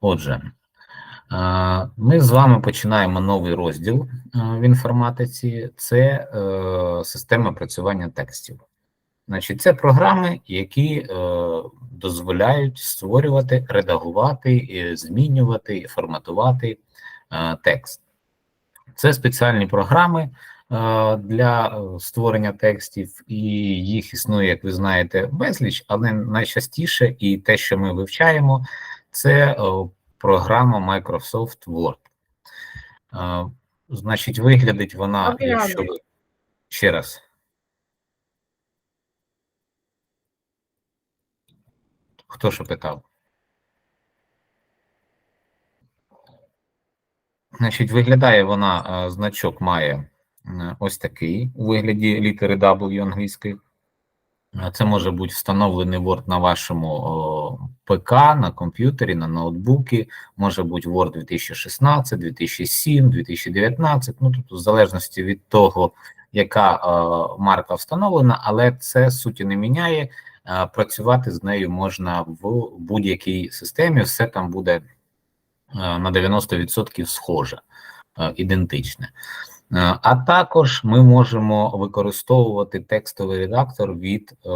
Отже, ми з вами починаємо новий розділ в інформатиці. Це е, система працювання текстів. Значить, це програми, які е, дозволяють створювати, редагувати, змінювати, форматувати е, текст. Це спеціальні програми для створення текстів, і їх існує, як ви знаєте, безліч, але найчастіше і те, що ми вивчаємо, це програма Microsoft Word. Значить, виглядить вона, якщо ви ще раз. Хто що питав? Значить, виглядає вона, значок має ось такий у вигляді літери W англійської. Це може бути встановлений Word на вашому ПК, на комп'ютері, на ноутбуці, може бути Word 2016, 2007, 2019, ну тут в залежності від того, яка е, марка встановлена, але це суті не міняє. Е, працювати з нею можна в будь-якій системі, все там буде е, на 90% схоже, ідентичне. Е, а також ми можемо використовувати текстовий редактор від е,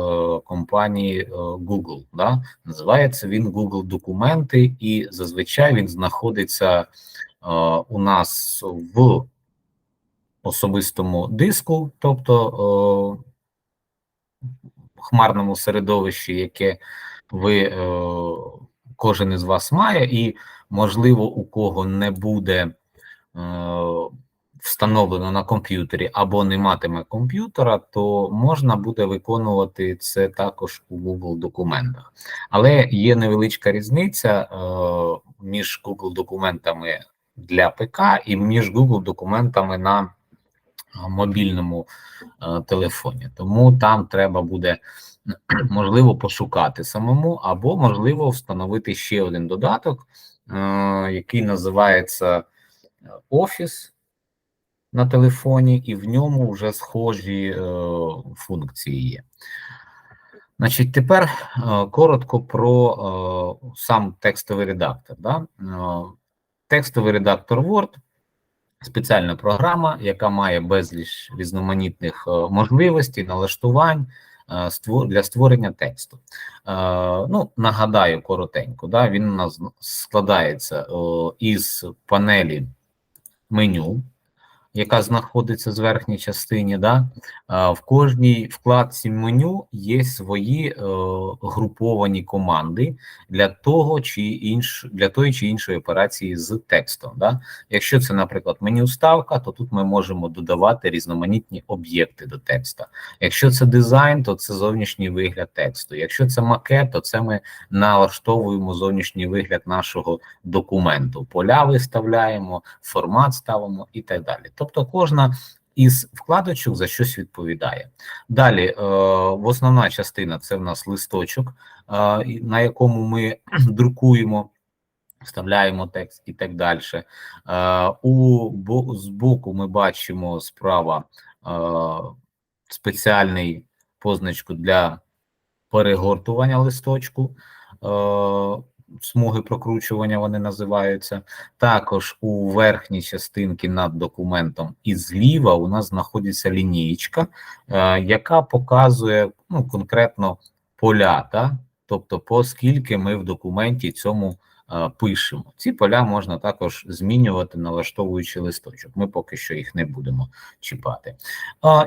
компанії е, Google. Да? Називається він Google Документи, і зазвичай він знаходиться е, у нас в особистому диску, тобто е, хмарному середовищі, яке ви е, кожен із вас має, і можливо, у кого не буде. Е, встановлено на комп'ютері або не матиме комп'ютера, то можна буде виконувати це також у Google документах. Але є невеличка різниця е, між Google документами для ПК і між Google документами на е, мобільному е, телефоні. Тому там треба буде. Можливо, пошукати самому, або можливо встановити ще один додаток, який називається Office на телефоні, і в ньому вже схожі е, функції є. Значить, тепер е, коротко про е, сам текстовий редактор. Да? Е, текстовий редактор Word спеціальна програма, яка має безліч різноманітних е, можливостей, налаштувань е, для створення тексту. Е, ну, Нагадаю коротенько, да? він у нас складається е, із панелі меню яка знаходиться з верхньої частини, да, в кожній вкладці меню є свої е, груповані команди для того чи інш, для тої чи іншої операції з текстом. Да. Якщо це, наприклад, меню ставка, то тут ми можемо додавати різноманітні об'єкти до текста. Якщо це дизайн, то це зовнішній вигляд тексту. Якщо це макет, то це ми налаштовуємо зовнішній вигляд нашого документу. Поля виставляємо, формат ставимо і так далі. Тобто кожна із вкладочок за щось відповідає. Далі, е, основна частина це в нас листочок, е, на якому ми друкуємо. Вставляємо текст і так далі. Е, у бо, збоку ми бачимо справа спеціальний позначку для перегортування листочку. Смуги прокручування вони називаються. Також у верхній частинці над документом і зліва у нас знаходиться лінієчка, е, яка показує ну, конкретно поля, та? тобто, по скільки ми в документі цьому пишемо. Ці поля можна також змінювати, налаштовуючи листочок. Ми поки що їх не будемо чіпати.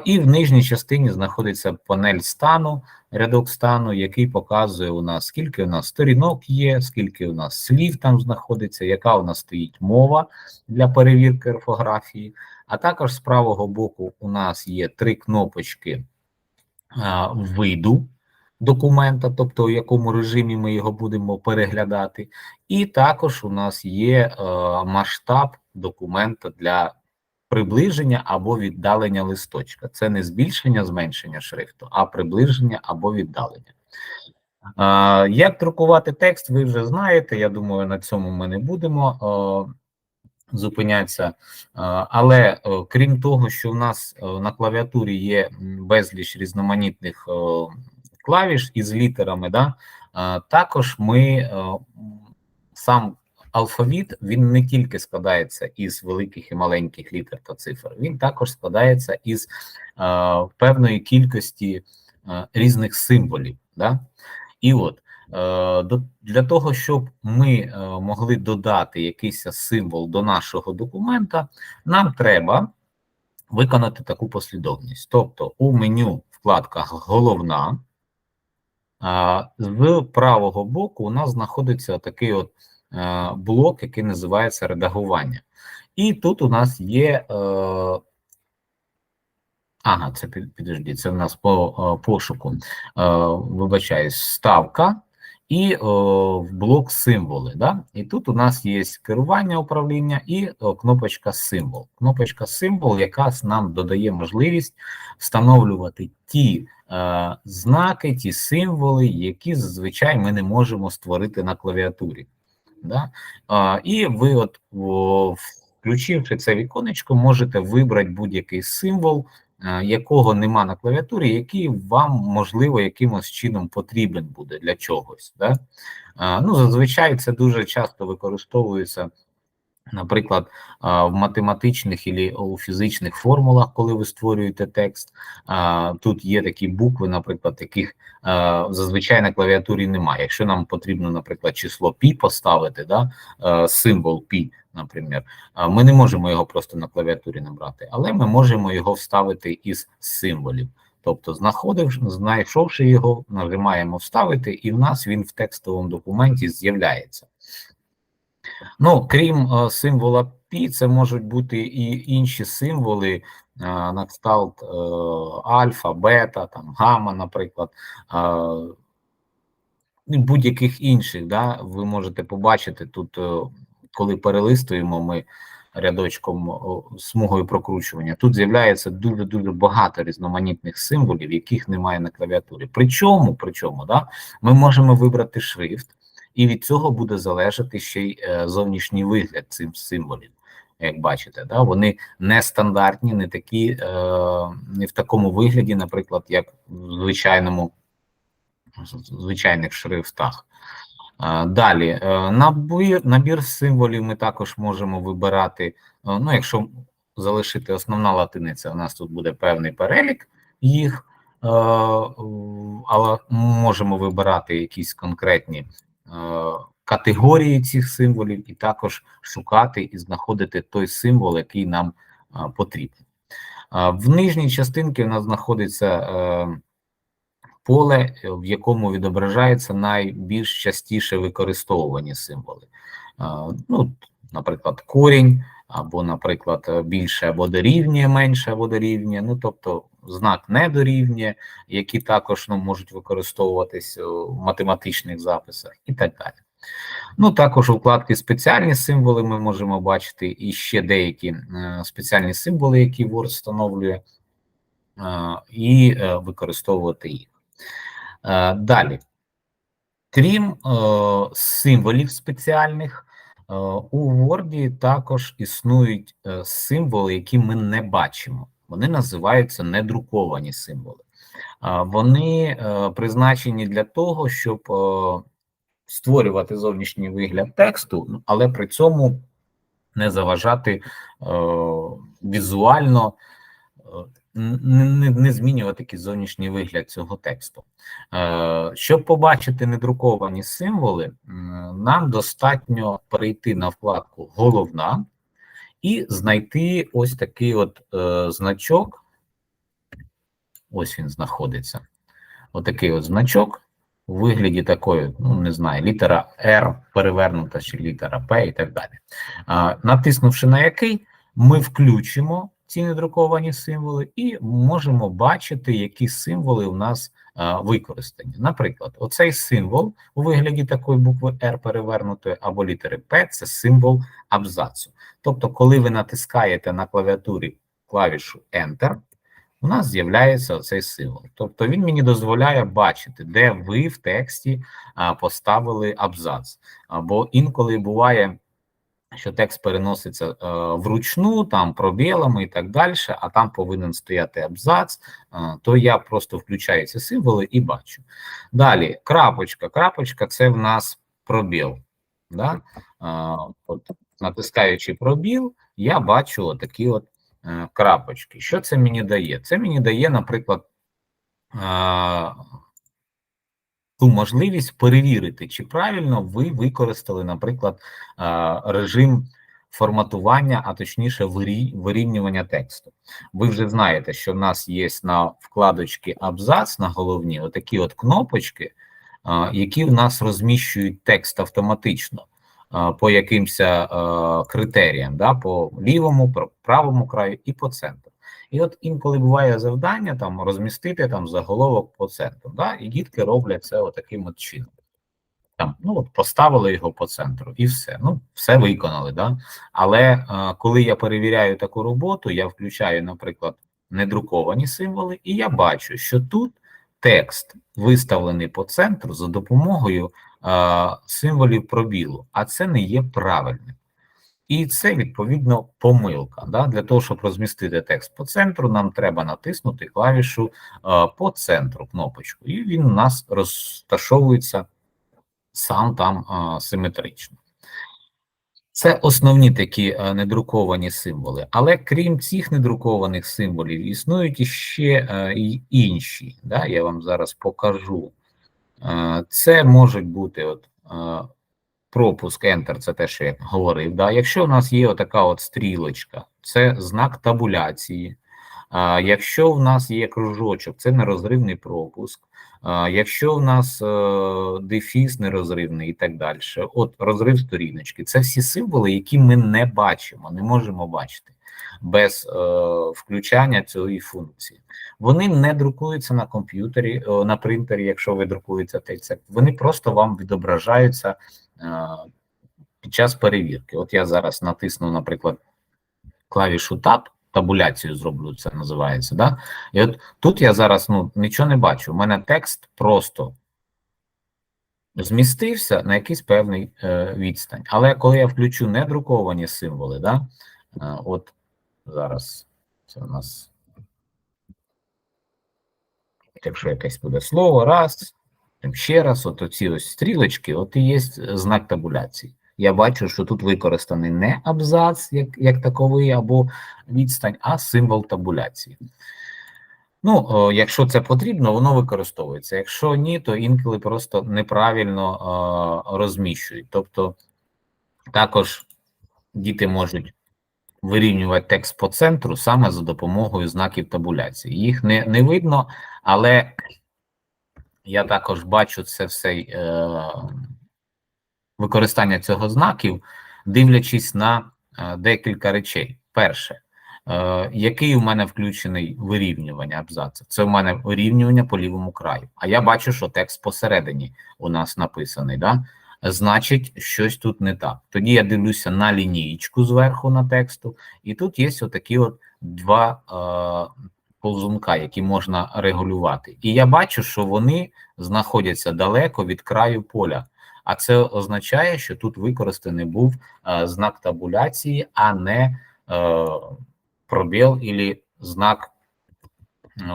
І в нижній частині знаходиться панель стану, рядок стану, який показує у нас, скільки у нас сторінок є, скільки у нас слів там знаходиться, яка у нас стоїть мова для перевірки орфографії. А також з правого боку у нас є три кнопочки виду документа, тобто в якому режимі ми його будемо переглядати, і також у нас є е, масштаб документа для приближення або віддалення листочка. Це не збільшення, зменшення шрифту, а приближення або віддалення. Е, як друкувати текст, ви вже знаєте. Я думаю, на цьому ми не будемо. Е, Зупинятися, але крім того, що в нас на клавіатурі є безліч різноманітних клавіш із літерами, да, також ми сам алфавіт він не тільки складається із великих і маленьких літер та цифр, він також складається із е, певної кількості е, різних символів. Да? І от е, для того, щоб ми е, могли додати якийсь символ до нашого документа, нам треба виконати таку послідовність. Тобто у меню вкладка Головна. З правого боку у нас знаходиться такий от е, блок, який називається редагування. І тут у нас є. Е, ага, це під- підожди, це в нас по е, пошуку. Вибачаюсь, ставка і е, в блок символи. Да? І тут у нас є керування управління і е, кнопочка символ. Кнопочка символ, яка нам додає можливість встановлювати ті е, знаки, ті символи, які зазвичай ми не можемо створити на клавіатурі. Да? А, і ви, от, о, включивши це віконечко, можете вибрати будь-який символ, е, якого нема на клавіатурі, який вам, можливо, якимось чином потрібен буде для чогось. Да? Ну, зазвичай це дуже часто використовується. Наприклад, в математичних або у фізичних формулах, коли ви створюєте текст, тут є такі букви, наприклад, яких зазвичай на клавіатурі немає. Якщо нам потрібно, наприклад, число пі поставити, да, символ пі, наприклад, ми не можемо його просто на клавіатурі набрати, але ми можемо його вставити із символів. Тобто, знаходивши, знайшовши його, нажимаємо вставити, і в нас він в текстовому документі з'являється. Ну, крім символа пі, це можуть бути і інші символи, е, на кшталт е, альфа, бета, там гамма, наприклад, будь-яких інших. Да, ви можете побачити тут, е, коли перелистуємо ми рядочком смугою прокручування. Тут з'являється дуже дуже багато різноманітних символів, яких немає на клавіатурі. Причому, причому, да, ми можемо вибрати шрифт і від цього буде залежати ще й е, зовнішній вигляд цим символів. Як бачите, да, вони не стандартні, не такі, е, не в такому вигляді, наприклад, як в звичайному звичайних шрифтах. Далі е, набір, набір символів ми також можемо вибирати. е, Ну, якщо залишити основна латиниця, у нас тут буде певний перелік їх, е, але можемо вибирати якісь конкретні категорії цих символів, і також шукати і знаходити той символ, який нам потрібен. В нижній частинці у нас знаходиться поле, е, в якому відображаються найбільш частіше використовувані символи. Ну, наприклад, корінь, або, наприклад, більше або дорівнює, менше або дорівнює, ну тобто знак не дорівнює, які також ну, можуть використовуватись е, в математичних записах і так далі. Ну, також у спеціальні символи ми можемо бачити і ще деякі е, спеціальні символи, які Word встановлює, і використовувати їх. Е, Далі, крім е, символів спеціальних, е, у Word також існують символи, які ми не бачимо. Вони називаються недруковані символи. Вони призначені для того, щоб створювати зовнішній вигляд тексту, але при цьому не заважати візуально, не, не, змінювати такий зовнішній вигляд цього тексту. Е, щоб побачити недруковані символи, нам достатньо перейти на вкладку Головна і знайти ось такий от е, значок. Ось він знаходиться. Отакий от значок у вигляді такої, ну не знаю, літера R перевернута чи літера P і так далі. А, натиснувши на який, ми включимо ці недруковані символи і можемо бачити, які символи у нас використані. Наприклад, оцей символ у вигляді такої букви R перевернутої або літери P – це символ абзацу. Тобто, коли ви натискаєте на клавіатурі клавішу Enter, у нас з'являється цей символ. Тобто він мені дозволяє бачити, де ви в тексті поставили абзац. Або інколи буває, що текст переноситься е, вручну, там пробілами і так далі, а там повинен стояти абзац, е, то я просто включаю ці символи і бачу. Далі, крапочка. Крапочка це в нас пробіл. Да? А, от, натискаючи пробіл, я бачу такі от е, крапочки. Що це мені дає? Це мені дає, наприклад, ту можливість перевірити, чи правильно ви використали, наприклад, режим форматування, а точніше, вирівнювання тексту. Ви вже знаєте, що в нас є на вкладочці абзац на головні отакі от кнопочки, які в нас розміщують текст автоматично по якимось а, критеріям, да, по лівому, по правому краю і по центру. І от інколи буває завдання там розмістити там заголовок по центру. Да, і дітки роблять це отаким от чином. Там, ну от поставили його по центру, і все. Ну, все виконали, да. Але е, коли я перевіряю таку роботу, я включаю, наприклад, недруковані символи, і я бачу, що тут текст виставлений по центру за допомогою е, символів пробілу, а це не є правильним. І це відповідно помилка. Да? Для того, щоб розмістити текст по центру, нам треба натиснути клавішу е, по центру кнопочку, і він у нас розташовується сам там е, симетрично. Це основні такі е, недруковані символи. Але крім цих недрукованих символів, існують іще і інші. Да? Я вам зараз покажу. Це можуть бути от, пропуск Enter, це те, що я говорив. Да? Якщо у нас є отака от стрілочка, це знак табуляції. А, якщо в нас є кружочок, це нерозривний пропуск. А, якщо в нас е, дефіс нерозривний і так далі, от розрив сторіночки, це всі символи, які ми не бачимо, не можемо бачити без е, включання цієї функції. Вони не друкуються на комп'ютері, на принтері, якщо ви друкуєте текст, вони просто вам відображаються під час перевірки. От я зараз натисну, наприклад, клавішу Tab, табуляцію зроблю, це називається. Да? І от тут я зараз ну, нічого не бачу. У мене текст просто змістився на якийсь певний е, відстань. Але коли я включу недруковані символи, да? е, от зараз це у нас. Якщо якесь буде слово, раз, ще раз, от оці ось стрілочки, от і є знак табуляції. Я бачу, що тут використаний не абзац, як, як таковий, або відстань, а символ табуляції. Ну, о, якщо це потрібно, воно використовується. Якщо ні, то інколи просто неправильно о, розміщують. Тобто також діти можуть вирівнювати текст по центру саме за допомогою знаків табуляції. Їх не, не видно, але я також бачу це все е, використання цього знаків, дивлячись на е, декілька речей. Перше, е, який у мене включений вирівнювання абзацу? Це у мене вирівнювання по лівому краю. А я бачу, що текст посередині у нас написаний. Да? Значить, щось тут не так. Тоді я дивлюся на лінійку зверху на тексту, і тут є отакі от два е, ползунка, які можна регулювати. І я бачу, що вони знаходяться далеко від краю поля. А це означає, що тут використаний був е, знак табуляції, а не е, пробіл і знак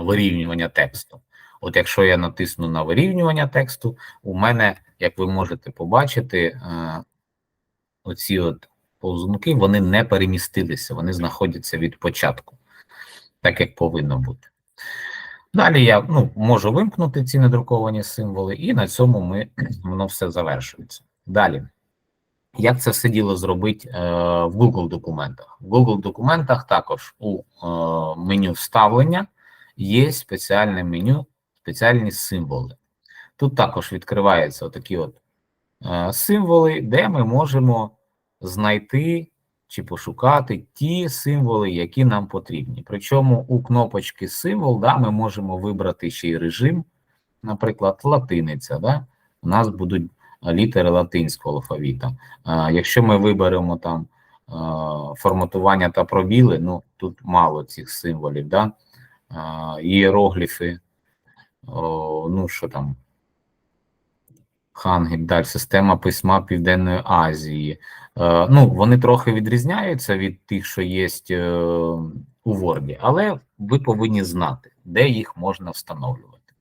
вирівнювання тексту. От якщо я натисну на вирівнювання тексту, у мене, як ви можете побачити, е, оці от повзунки вони не перемістилися, вони знаходяться від початку, так як повинно бути. Далі я ну, можу вимкнути ці недруковані символи, і на цьому ми, воно все завершується. Далі. Як це все діло зробити е, в Google документах? В Google документах також у е, меню вставлення є спеціальне меню, спеціальні символи. Тут також відкриваються такі от е, символи, де ми можемо знайти чи пошукати ті символи, які нам потрібні. Причому у кнопочки символ да, ми можемо вибрати ще й режим, наприклад, латиниця. Да? У нас будуть літери латинського алфавіта. А, якщо ми виберемо там форматування та пробіли, ну тут мало цих символів, да? а, іерогліфи, о, ну що там, Хангель, далі система письма Південної Азії. Е, ну, вони трохи відрізняються від тих, що є е, у Word, але ви повинні знати, де їх можна встановлювати.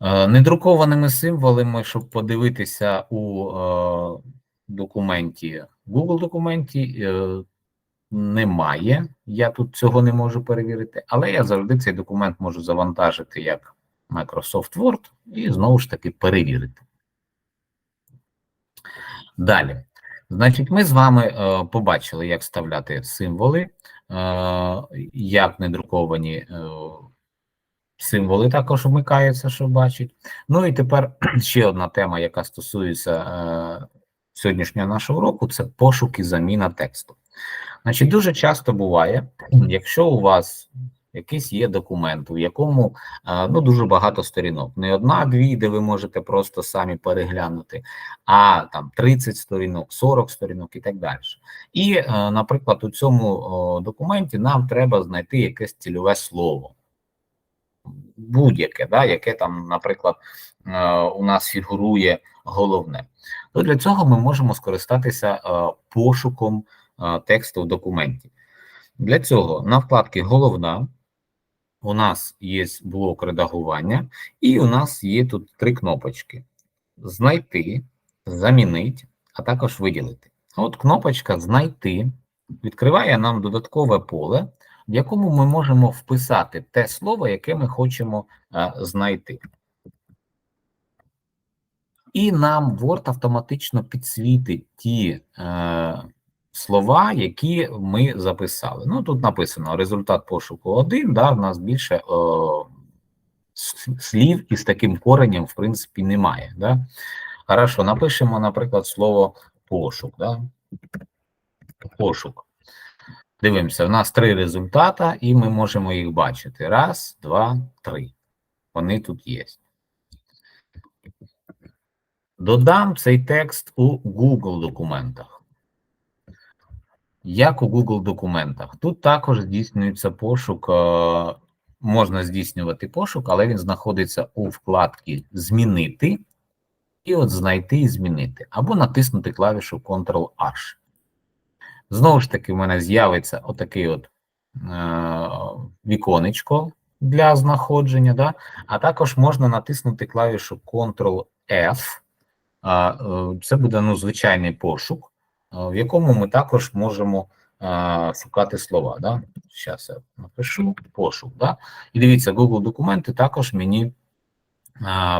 Е, Недрукованими символами, щоб подивитися у документі, Google документі немає. Я тут цього не можу перевірити, але я завжди цей документ можу завантажити як Microsoft Word і знову ж таки перевірити. Далі. Значить, ми з вами е, побачили, як вставляти символи, е, як недруковані е, символи також вмикаються, що бачить. Ну і тепер ще одна тема, яка стосується сьогоднішнього нашого уроку, це пошук і заміна тексту. Значить, дуже часто буває, якщо у вас якийсь є документ, у якому е, ну дуже багато сторінок, не одна, дві, де ви можете просто самі переглянути, а там 30 сторінок, 40 сторінок і так далі. І, е, наприклад, у цьому документі нам треба знайти якесь цільове слово. Будь-яке, да, яке там, наприклад, е, у нас фігурує головне. То для цього ми можемо скористатися пошуком тексту в документі. Для цього на вкладці Головна у нас є блок редагування, і у нас є тут три кнопочки: знайти, замінити, а також виділити. От кнопочка Знайти відкриває нам додаткове поле, в якому ми можемо вписати те слово, яке ми хочемо а, знайти. І нам Word автоматично підсвітить ті е, слова, які ми записали. Ну, тут написано результат пошуку 1, да, в нас більше е, слів із таким коренем, в принципі, немає. Да? Хорошо, напишемо, наприклад, слово пошук. Да? Пошук. Дивимося, в нас три результата, і ми можемо їх бачити. Раз, два, три. Вони тут є. Додам цей текст у Google документах. Як у Google документах? Тут також здійснюється пошук, е, можна здійснювати пошук, але він знаходиться у вкладці Змінити, і от знайти і змінити, або натиснути клавішу Ctrl-H. Знову ж таки, в мене з'явиться отакий от е, віконечко для знаходження, да? а також можна натиснути клавішу Ctrl-F. Е, це буде ну, звичайний пошук, в якому ми також можемо шукати слова. Да? Зараз я напишу пошук. Да? І дивіться, Google документи також мені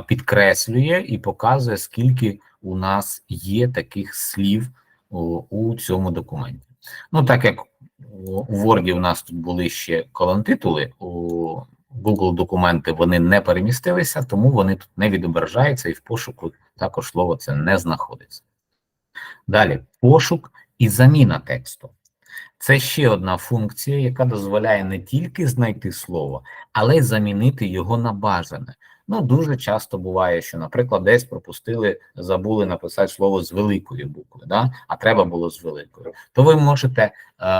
підкреслює і показує, скільки у нас є таких слів у цьому документі. Ну, так як у Word у нас тут були ще колонтитули, у Google документи вони не перемістилися, тому вони тут не відображаються, і в пошуку також слово це не знаходиться. Далі пошук і заміна тексту. Це ще одна функція, яка дозволяє не тільки знайти слово, але й замінити його на бажане. Ну, дуже часто буває, що, наприклад, десь пропустили, забули написати слово з великої букви, да? а треба було з великої. То ви можете е,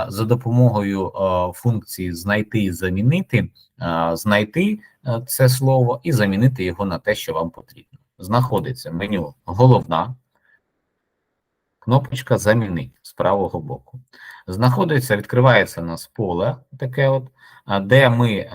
за допомогою е, функції знайти і замінити, е, знайти це слово і замінити його на те, що вам потрібно. Знаходиться меню головна. Кнопочка Замінить з правого боку. Знаходиться, відкривається у нас поле, таке от, де ми е,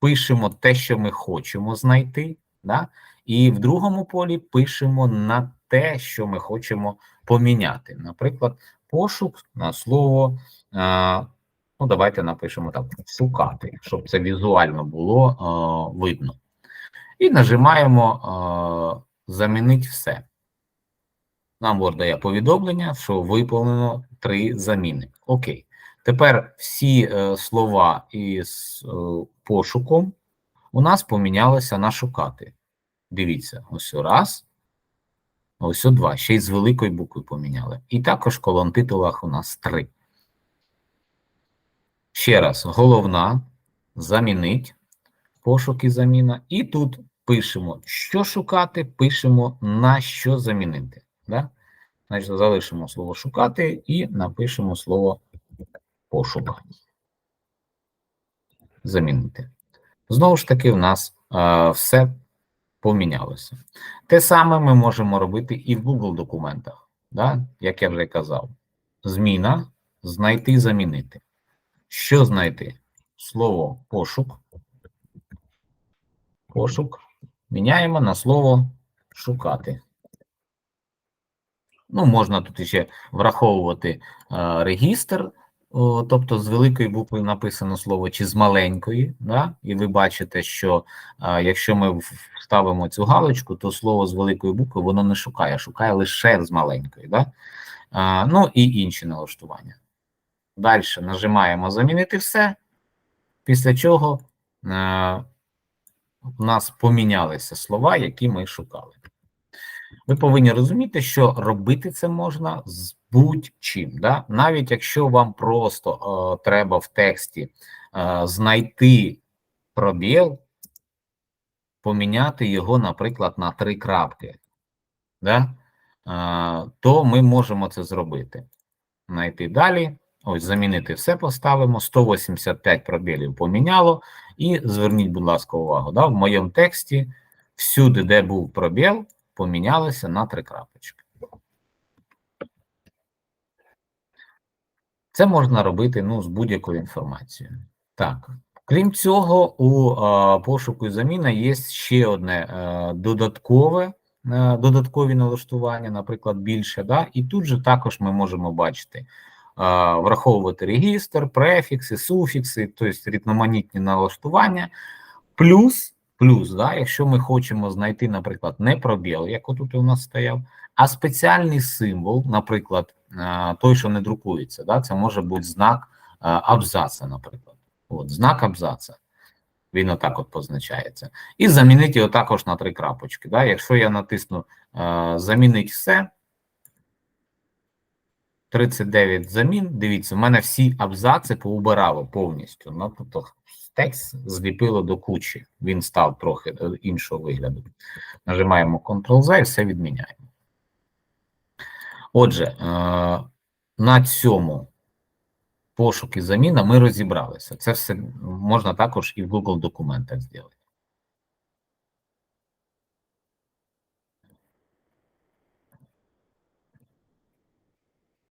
пишемо те, що ми хочемо знайти, да? і в другому полі пишемо на те, що ми хочемо поміняти. Наприклад, пошук на слово. Е, ну, давайте напишемо так: шукати, щоб це візуально було е, видно. І нажимаємо е, Замінить все. Нам Word дає повідомлення, що виповнено три заміни. Окей. Тепер всі е, слова із е, пошуком у нас помінялися на шукати. Дивіться, ось раз, ось два. Ще й з великої букви поміняли. І також в колон титулах у нас три. Ще раз, головна, замінить, пошук і заміна. І тут пишемо, що шукати, пишемо на що замінити. Да? Значить, залишимо слово шукати і напишемо слово пошук. Замінити. Знову ж таки, в нас а, все помінялося. Те саме ми можемо робити і в Google документах, да? як я вже казав. Зміна, знайти, замінити. Що знайти? Слово пошук. Пошук міняємо на слово шукати. Ну, можна тут ще враховувати е, регістр, о, тобто з великої букви написано слово чи з маленької, да? і ви бачите, що е, якщо ми вставимо цю галочку, то слово з великої букви воно не шукає, шукає лише з маленької. Да? Е, ну і інші налаштування. Далі нажимаємо замінити все, після чого е, у нас помінялися слова, які ми шукали. Ви повинні розуміти, що робити це можна з будь-чим. Да? Навіть якщо вам просто е, треба в тексті е, знайти пробіл, поміняти його, наприклад, на три крапки, да? е, то ми можемо це зробити. Знайти далі. Ось, замінити все поставимо. 185 пробілів поміняло. І зверніть, будь ласка, увагу. Да? В моєму тексті всюди, де був пробіл, помінялося на три крапочки. Це можна робити ну, з будь-якою інформацією. Так, крім цього, у е, пошуку і заміна є ще одне е, додаткове, е, додаткові налаштування, наприклад, більше. Да? І тут же також ми можемо бачити, е, враховувати регістр, префікси, суфікси, тобто різноманітні налаштування. Плюс, плюс, да, якщо ми хочемо знайти, наприклад, не пробіл, як отут у нас стояв, а спеціальний символ, наприклад, той, що не друкується, да, це може бути знак абзаца, наприклад. От, знак абзаца. Він отак от позначається. І замінити його також на три крапочки. Да? Якщо я натисну замінити все, 39 замін. Дивіться, в мене всі абзаци поубирало повністю. Ну, тобто текст зліпило до кучі. Він став трохи іншого вигляду. Нажимаємо Ctrl-Z і все відміняємо. Отже, е, на цьому пошук і заміна ми розібралися. Це все можна також і в Google документах зробити.